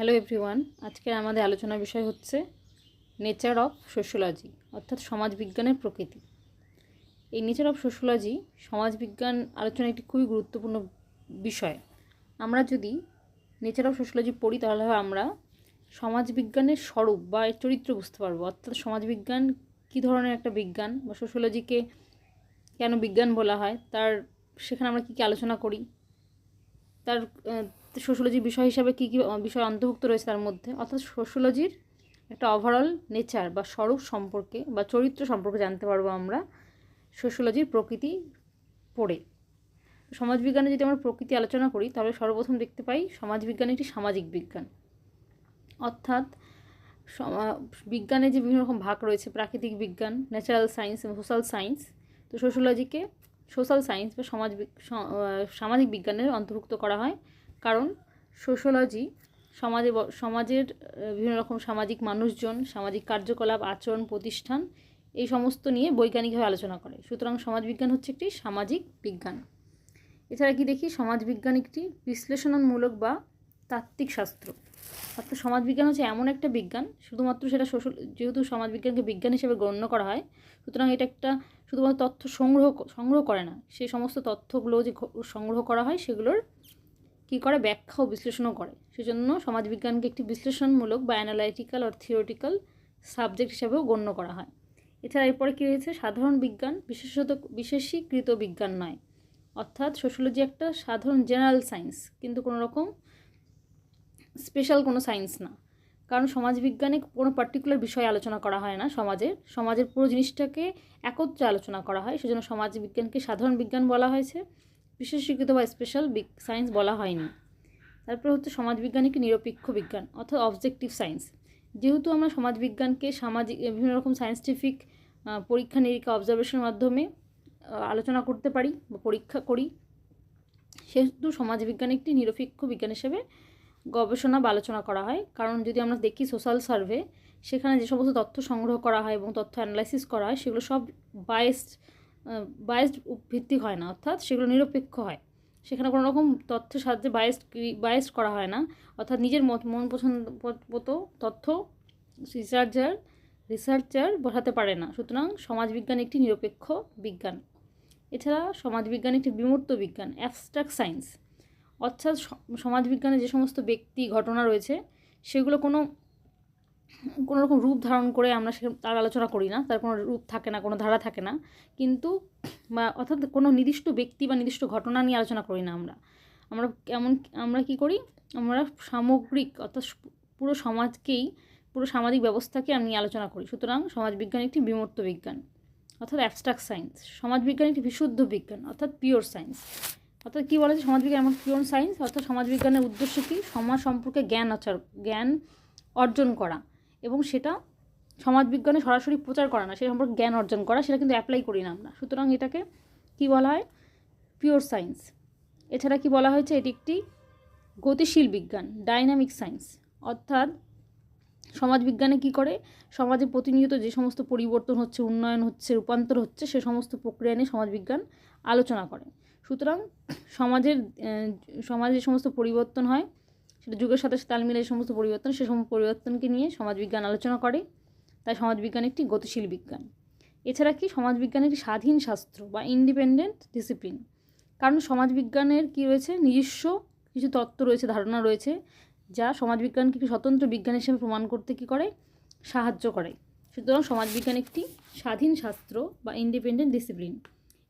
Hello everyone আজকের আমাদের আলোচনার বিষয় হচ্ছে নেচার অফ সোশ্যোলজি অর্থাৎ সমাজবিজ্ঞানের প্রকৃতি। এই নেচার অফ সোশ্যোলজি সমাজবিজ্ঞান আলোচনা একটি খুবই গুরুত্বপূর্ণ বিষয়। আমরা যদি নেচার অফ সোশ্যোলজি পড়ি, তাহলে আমরা সমাজবিজ্ঞানের স্বরূপ বা এর চরিত্র বুঝতে পারব। অর্থাৎ সমাজবিজ্ঞান কী ধরনের একটা বিজ্ঞান বা সোশ্যোলজিকে কেন বিজ্ঞান বলা হয়, তার সেখানে আমরা কী কী আলোচনা করি তার সোশ্যোলজির বিষয় হিসাবে কী কী বিষয় অন্তর্ভুক্ত রয়েছে তার মধ্যে? অর্থাৎ সোশ্যোলজির একটা ওভারঅল নেচার বা স্বরূপ সম্পর্কে বা চরিত্র সম্পর্কে জানতে পারব আমরা সোশ্যোলজির প্রকৃতি পড়ে। সমাজবিজ্ঞানে যদি আমরা প্রকৃতি আলোচনা করি, তাহলে সর্বপ্রথম দেখতে পাই সমাজবিজ্ঞান একটি সামাজিক বিজ্ঞান। অর্থাৎ বিজ্ঞানে যে বিভিন্ন রকম ভাগ রয়েছে, প্রাকৃতিক বিজ্ঞান ন্যাচারাল সায়েন্স এবং সোশ্যাল সায়েন্স তো সোশ্যোলজিকে সোশ্যাল সায়েন্স বা সমাজ সামাজিক বিজ্ঞানের অন্তর্ভুক্ত করা হয়। কারণ সোশ্যোলজি সমাজে সমাজের বিভিন্ন রকম সামাজিক মানুষজন, সামাজিক কার্যকলাপ, আচরণ, প্রতিষ্ঠান, এই সমস্ত নিয়ে বৈজ্ঞানিকভাবে আলোচনা করে। সুতরাং সমাজবিজ্ঞান হচ্ছে একটি সামাজিক বিজ্ঞান। এছাড়া কি দেখি? সমাজবিজ্ঞান একটি বিশ্লেষণমূলক বা তাত্ত্বিক শাস্ত্র। অর্থাৎ সমাজবিজ্ঞান হচ্ছে এমন একটা বিজ্ঞান, শুধুমাত্র সেটা সোশ্যাল, যেহেতু সমাজবিজ্ঞানকে বিজ্ঞান হিসেবে গণ্য করা হয়, সুতরাং এটা একটা শুধুমাত্র তথ্য সংগ্রহ সংগ্রহ করে না সেই সমস্ত তথ্যগুলো যে সংগ্রহ করা হয় সেগুলোর কী করে? ব্যাখ্যা ও বিশ্লেষণও করে। সেজন্য সমাজবিজ্ঞানকে একটি বিশ্লেষণমূলক বা অ্যানালাইটিক্যাল আর থিওরিটিক্যাল সাবজেক্ট হিসাবেও গণ্য করা হয়। এছাড়া এরপরে কী রয়েছে? সাধারণ বিজ্ঞান, বিশেষত, বিশেষীকৃত বিজ্ঞান নয়। অর্থাৎ সোশ্যোলজি একটা সাধারণ জেনারেল সায়েন্স কিন্তু কোনো রকম স্পেশাল কোনো সায়েন্স না। কারণ সমাজবিজ্ঞানে কোনো পার্টিকুলার বিষয়ে আলোচনা করা হয় না সমাজের সমাজের পুরো জিনিসটাকে একত্রে আলোচনা করা হয়। সেজন্য সমাজবিজ্ঞানকে সাধারণ বিজ্ঞান বলা হয়েছে। বিশেষ বিশেষীকৃত বা স্পেশাল সায়েন্স বলা হয়নি। তারপর হচ্ছে সমাজবিজ্ঞান একটি নিরপেক্ষ বিজ্ঞান, অর্থাৎ অবজেক্টিভ সায়েন্স। যেহেতু আমরা সমাজবিজ্ঞানকে সামাজিক বিভিন্ন রকম সায়েন্টিফিক পরীক্ষা নিরীক্ষা, অবজারভেশনের মাধ্যমে আলোচনা করতে পারি বা পরীক্ষা করি, সেহেতু সমাজবিজ্ঞান একটি নিরপেক্ষ বিজ্ঞান হিসেবে গবেষণা বা আলোচনা করা হয়। কারণ যদি আমরা দেখি সোশ্যাল সার্ভে, সেখানে যে সমস্ত তথ্য সংগ্রহ করা হয় এবং তথ্য অ্যানালাইসিস করা হয়, সেগুলো সব বায়েসড বায়েসড ভিত্তিক হয় না, অর্থাৎ সেগুলো নিরপেক্ষ হয়। সেখানে কোনো রকম তথ্যের সাহায্যে বায়েসড বায়েসড করা হয় না। অর্থাৎ নিজের মত, মন পছন্দ মতো তথ্য রিসার্চার রিসার্চার বসাতে পারে না। সুতরাং সমাজবিজ্ঞান একটি নিরপেক্ষ বিজ্ঞান। এছাড়া সমাজবিজ্ঞান একটি বিমূর্ত বিজ্ঞান অ্যাবস্ট্রাক্ট সায়েন্স অর্থাৎ সমাজবিজ্ঞানে যে সমস্ত ব্যক্তি ঘটনা রয়েছে, সেগুলো কোনো কোনো রকম রূপ ধারণ করে আমরা সে তার আলোচনা করি না, তার কোনো রূপ থাকে না, কোনো ধারা থাকে না। কিন্তু, বা অর্থাৎ কোনো নির্দিষ্ট ব্যক্তি বা নির্দিষ্ট ঘটনা নিয়ে আলোচনা করি না আমরা। আমরা কেমন, আমরা কি করি? আমরা সামগ্রিক, অর্থাৎ পুরো সমাজকেই, পুরো সামাজিক ব্যবস্থাকে আমি আলোচনা করি। সুতরাং সমাজবিজ্ঞান একটি বিমূর্ত বিজ্ঞান, অর্থাৎ অ্যাবস্ট্রাক্ট সায়েন্স সমাজবিজ্ঞান একটি বিশুদ্ধ বিজ্ঞান, অর্থাৎ পিওর সায়েন্স অর্থাৎ কী বলা যায় সমাজবিজ্ঞান এমন পিওর সায়েন্স, অর্থাৎ সমাজবিজ্ঞানের উদ্দেশ্য কী? সমাজ সম্পর্কে জ্ঞান আচার, জ্ঞান অর্জন করা। এবং সেটা সমাজবিজ্ঞানে সরাসরি প্রচার করা না, সে সম্পর্কে জ্ঞান অর্জন করা, সেটা কিন্তু অ্যাপ্লাই করি না আমরা। সুতরাং এটাকে কি বলা হয়? পিওর সায়েন্স এছাড়া কি বলা হয়েছে? এটি একটি গতিশীল বিজ্ঞান ডাইনামিক সায়েন্স অর্থাৎ সমাজবিজ্ঞানে কি করে? সমাজে প্রতিনিয়ত যে সমস্ত পরিবর্তন হচ্ছে, উন্নয়ন হচ্ছে, রূপান্তর হচ্ছে, সে সমস্ত প্রক্রিয়া নিয়ে সমাজবিজ্ঞান আলোচনা করে। সুতরাং সমাজের সমাজে সমস্ত পরিবর্তন হয়, সেটা যুগের সাথে তাল মিলে সমস্ত পরিবর্তন, সে সমস্ত পরিবর্তনকে নিয়ে সমাজবিজ্ঞান আলোচনা করে। তাই সমাজবিজ্ঞান একটি গতিশীল বিজ্ঞান। এছাড়া কি সমাজবিজ্ঞান একটি স্বাধীন শাস্ত্র বা ইন্ডিপেন্ডেন্ট ডিসিপ্লিন কারণ সমাজবিজ্ঞানের কি রয়েছে? নিজস্ব কিছু তত্ত্ব রয়েছে, ধারণা রয়েছে, যা সমাজবিজ্ঞানকে একটি স্বতন্ত্র বিজ্ঞান হিসেবে প্রমাণ করতে কী করে? সাহায্য করে। সুতরাং সমাজবিজ্ঞান একটি স্বাধীন শাস্ত্র বা ইন্ডিপেন্ডেন্ট ডিসিপ্লিন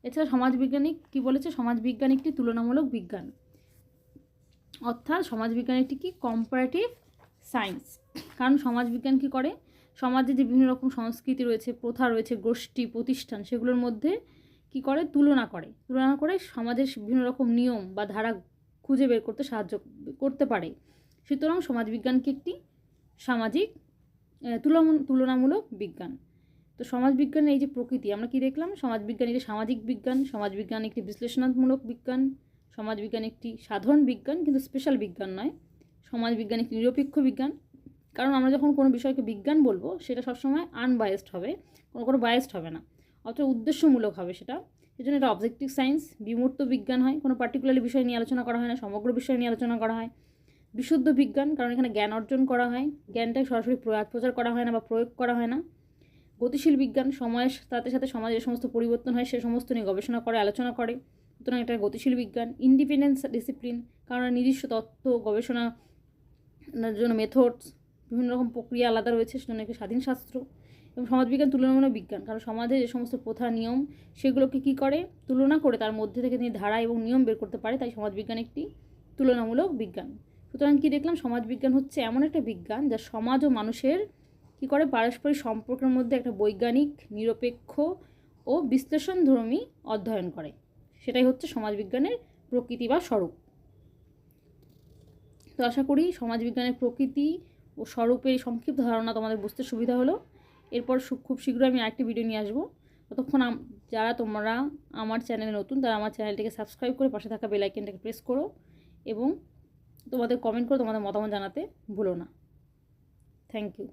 এছাড়া সমাজবিজ্ঞানী কী বলেছে? সমাজবিজ্ঞান একটি তুলনামূলক বিজ্ঞান। অর্থাৎ সমাজবিজ্ঞান একটি কি? কম্পারেটিভ সায়েন্স কারণ সমাজবিজ্ঞান কী করে? সমাজে যে বিভিন্ন রকম সংস্কৃতি রয়েছে, প্রথা রয়েছে, গোষ্ঠী, প্রতিষ্ঠান, সেগুলোর মধ্যে কি করে? তুলনা করে। তুলনা করে সমাজের বিভিন্ন রকম নিয়ম বা ধারা খুঁজে বের করতে সাহায্য করতে পারে। সুতরাং সমাজবিজ্ঞানকে একটি সামাজিক তুলনামূলক বিজ্ঞান। তো সমাজবিজ্ঞানের এই যে প্রকৃতি, আমরা কি দেখলাম? সমাজবিজ্ঞান একটি সামাজিক বিজ্ঞান, সমাজবিজ্ঞান একটি বিশ্লেষণাত্মূলক বিজ্ঞান, সমাজবিজ্ঞান একটি সাধারণ বিজ্ঞান, কিন্তু স্পেশাল বিজ্ঞান নয়। সমাজবিজ্ঞান একটি নিরপেক্ষ বিজ্ঞান। কারণ আমরা যখন কোনো বিষয়কে বিজ্ঞান বলব, সেটা সবসময় আনবায়াসড হবে, কোনো কোনো বায়াসড হবে না। অথবা উদ্দেশ্যমূলক হবে সেটা। সেই জন্য এটা অবজেক্টিভ সায়েন্স বিমূর্ত বিজ্ঞান হয়। কোনো পার্টিকুলার বিষয় নিয়ে আলোচনা করা হয় না, সমগ্র বিষয় নিয়ে আলোচনা করা হয়। বিশুদ্ধ বিজ্ঞান, কারণ এখানে জ্ঞান অর্জন করা হয়। জ্ঞানটাই সরাসরি প্রচার করা হয় না বা প্রয়োগ করা হয় না। গতিশীল বিজ্ঞান সময়ের সাথে সাথে সমাজে যে সমস্ত পরিবর্তন হয়, সে সমস্ত নিয়ে গবেষণা করে, আলোচনা করে। সুতরাং এটা গতিশীল বিজ্ঞান ইন্ডিপেন্ডেন্স ডিসিপ্লিন কারণ নিজস্ব তথ্য গবেষণা জন্য মেথডস বিভিন্ন রকম প্রক্রিয়া আলাদা রয়েছে, সেজন্য একটি স্বাধীন শাস্ত্র এবং সমাজবিজ্ঞান তুলনামূলক বিজ্ঞান। কারণ সমাজে যে সমস্ত প্রথা, নিয়ম, সেগুলোকে কী করে? তুলনা করে তার মধ্যে থেকে তিনি ধারা এবং নিয়ম বের করতে পারে, তাই সমাজবিজ্ঞান একটি তুলনামূলক বিজ্ঞান। সুতরাং কী দেখলাম? সমাজবিজ্ঞান হচ্ছে এমন একটা বিজ্ঞান যা সমাজ ও মানুষের কী করে? পারস্পরিক সম্পর্কের মধ্যে একটা বৈজ্ঞানিক, নিরপেক্ষ ও বিশ্লেষণধর্মী অধ্যয়ন করে। সেটাই হচ্ছে সমাজবিজ্ঞানের প্রকৃতি বা স্বরূপ। তো আশা করি সমাজবিজ্ঞানের প্রকৃতি ও স্বরূপের সংক্ষিপ্ত ধারণা তোমাদের বুঝতে সুবিধা হলো। এরপর খুব শীঘ্রই আমি আরেকটি ভিডিও নিয়ে আসব। ততক্ষণ যারা তোমরা আমার চ্যানেলে নতুন, তারা আমার চ্যানেলটিকে সাবস্ক্রাইব করে পাশে থাকা বেল আইকনটাকে প্রেস করো এবং তোমাদের কমেন্ট করে, তোমাদের মতামত জানাতে ভুলো না। Thank you